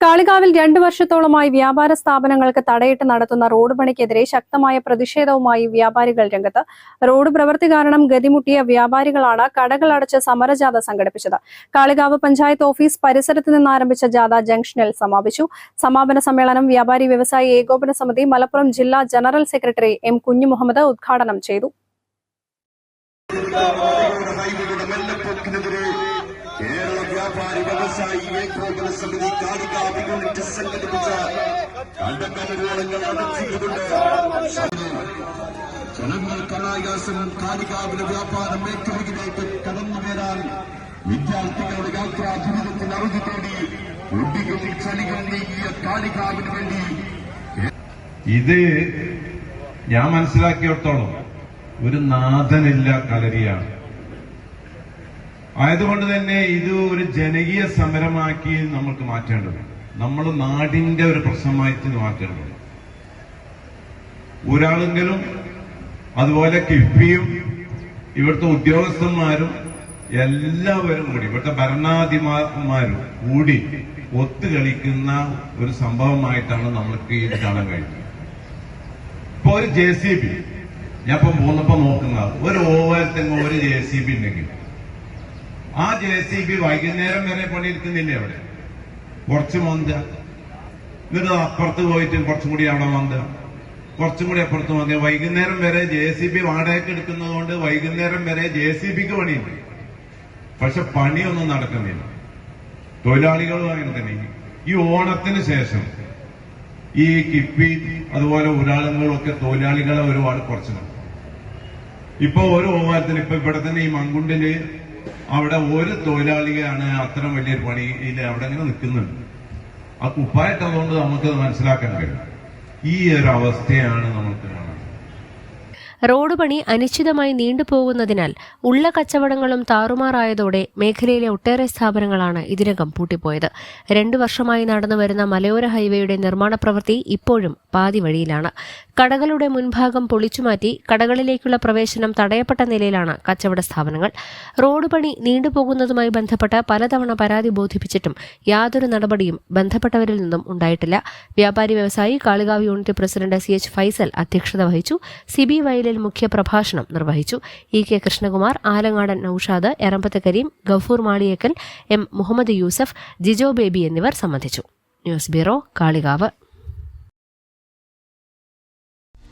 കാളികാവിൽ രണ്ടു വർഷത്തോളമായി വ്യാപാര സ്ഥാപനങ്ങൾക്ക് തടയിട്ട് നടത്തുന്ന റോഡ് പണിക്കെതിരെ ശക്തമായ പ്രതിഷേധവുമായി വ്യാപാരികൾ രംഗത്ത്. റോഡ് പ്രവൃത്തി കാരണം ഗതിമുട്ടിയ വ്യാപാരികളാണ് കടകൾ അടച്ച് സമരജാഥ സംഘടിപ്പിച്ചത്. കാളികാവ് പഞ്ചായത്ത് ഓഫീസ് പരിസരത്ത് നിന്ന് ആരംഭിച്ച ജാഥ ജംഗ്ഷനിൽ സമാപിച്ചു. സമാപന സമ്മേളനം വ്യാപാരി വ്യവസായി ഏകോപന സമിതി മലപ്പുറം ജില്ലാ ജനറൽ സെക്രട്ടറി എം കുഞ്ഞുമുഹമ്മദ് ഉദ്ഘാടനം ചെയ്തു ഹൈവേയുടെ മെല്ലപ്പോക്കിനെതിരെ കേരള വ്യാപാരി വ്യവസായി ഏകോപന സമിതി യൂണിറ്റ് സംഘടിപ്പിച്ച കണ്ടകമ്പോളങ്ങൾ അടച്ചുകൊണ്ട് ജനങ്ങൾക്ക് അനായാസം കാലികാവിലെ വ്യാപാര മേഖലയിലേക്ക് കടന്നു വരാൻ വിദ്യാർത്ഥികളുടെ യാത്രാ ജീവിതത്തിൽ അറുതി തേടി കുട്ടികളിൽ ചളികൾ നീക്കിയ കാലികാവിന് വേണ്ടി ഇത് ഞാൻ മനസ്സിലാക്കിയിടത്തോളം ഒരു നാഥനില്ല കളരിയാണ്. ആയതുകൊണ്ട് തന്നെ ഇത് ഒരു ജനകീയ സമരമാക്കി നമ്മൾക്ക് മാറ്റേണ്ടതുണ്ട്. നമ്മൾ നാടിന്റെ ഒരു പ്രശ്നമായിട്ട് മാറ്റേണ്ടതുണ്ട്. ഒരാളെങ്കിലും അതുപോലെ കിഫ്ബിയും ഇവിടുത്തെ ഉദ്യോഗസ്ഥന്മാരും എല്ലാവരും കൂടി ഇവിടുത്തെ ഭരണാധിമാരും കൂടി ഒത്തുകളിക്കുന്ന ഒരു സംഭവമായിട്ടാണ് നമ്മൾക്ക് ഇത് കാണാൻ കഴിയുന്നത് ഇപ്പൊ ഒരു ജെ സി ബി ഞാൻ ഇപ്പൊ പോന്നപ്പോ നോക്കുന്ന ഒരു ഓവരത്തെങ്ങോ ഒരു ജെ സി ബി ഉണ്ടെങ്കിൽ ആ ജെ സി ബി വൈകുന്നേരം വരെ പണിയെടുക്കുന്നില്ലേ അവിടെ? കുറച്ച് മന്ത. എന്നിട്ട് അപ്പുറത്ത് പോയിട്ട് കുറച്ചും കൂടി അവിടെ മന്ത. കുറച്ചും കൂടി അപ്പുറത്ത് മന്ത. വൈകുന്നേരം വരെ ജെ സി ബി വാടകയ്ക്ക് എടുക്കുന്നത് കൊണ്ട് വൈകുന്നേരം വരെ ജെ സി ബിക്ക് പണിയുണ്ട്. പക്ഷെ പണിയൊന്നും നടക്കുന്നില്ല. തൊഴിലാളികളും അങ്ങനെ തന്നെ. ഈ ഓണത്തിന് ശേഷം ഈ കിപ്പി അതുപോലെ ഉരാളങ്ങളൊക്കെ തൊഴിലാളികളെ ഒരുപാട് കുറച്ചു ഇപ്പൊ ഒരു ഓവാരത്തിന് ഇപ്പൊ ഇവിടെ തന്നെ ഈ മങ്കുണ്ടിൽ അവിടെ ഒരു തൊഴിലാളിയാണ് അത്തരം വലിയൊരു പണിയിൽ അവിടെ ഇങ്ങനെ നിൽക്കുന്നുണ്ട്. ആ കുപ്പായിട്ടതുകൊണ്ട് നമുക്ക് മനസ്സിലാക്കാൻ കഴിയും. ഈ ഒരു അവസ്ഥയാണ് നമുക്ക് റോഡ് പണി അനിശ്ചിതമായി നീണ്ടുപോകുന്നതിനാൽ ഉള്ള കച്ചവടങ്ങളും താറുമാറായതോടെ മേഖലയിലെ ഒട്ടേറെ സ്ഥാപനങ്ങളാണ് ഇതിനകം പൂട്ടിപ്പോയത്. രണ്ടു വർഷമായി നടന്നുവരുന്ന മലയോര ഹൈവേയുടെ നിർമ്മാണ പ്രവൃത്തി ഇപ്പോഴും പാതി വഴിയിലാണ്. കടകളുടെ മുൻഭാഗം പൊളിച്ചുമാറ്റി കടകളിലേക്കുള്ള പ്രവേശനം തടയപ്പെട്ട നിലയിലാണ് കച്ചവട സ്ഥാപനങ്ങൾ. റോഡ് പണി നീണ്ടുപോകുന്നതുമായി ബന്ധപ്പെട്ട് പലതവണ പരാതി ബോധിപ്പിച്ചിട്ടും യാതൊരു നടപടിയും ബന്ധപ്പെട്ടവരിൽ നിന്നും ഉണ്ടായിട്ടില്ല. വ്യാപാരി വ്യവസായി Kalikavu unit president C H Faisal അധ്യക്ഷത വഹിച്ചു. സിബി വയലിൽ മുഖ്യ പ്രഭാഷണം നിർവഹിച്ചു. E K Krishnakumar Alangadan Noushad Erambath Kareem Gafoor Maliyekkal M Muhammad Yusuf Jijo Baby എന്നിവർ സംബന്ധിച്ചു. News bureau Kalikavu.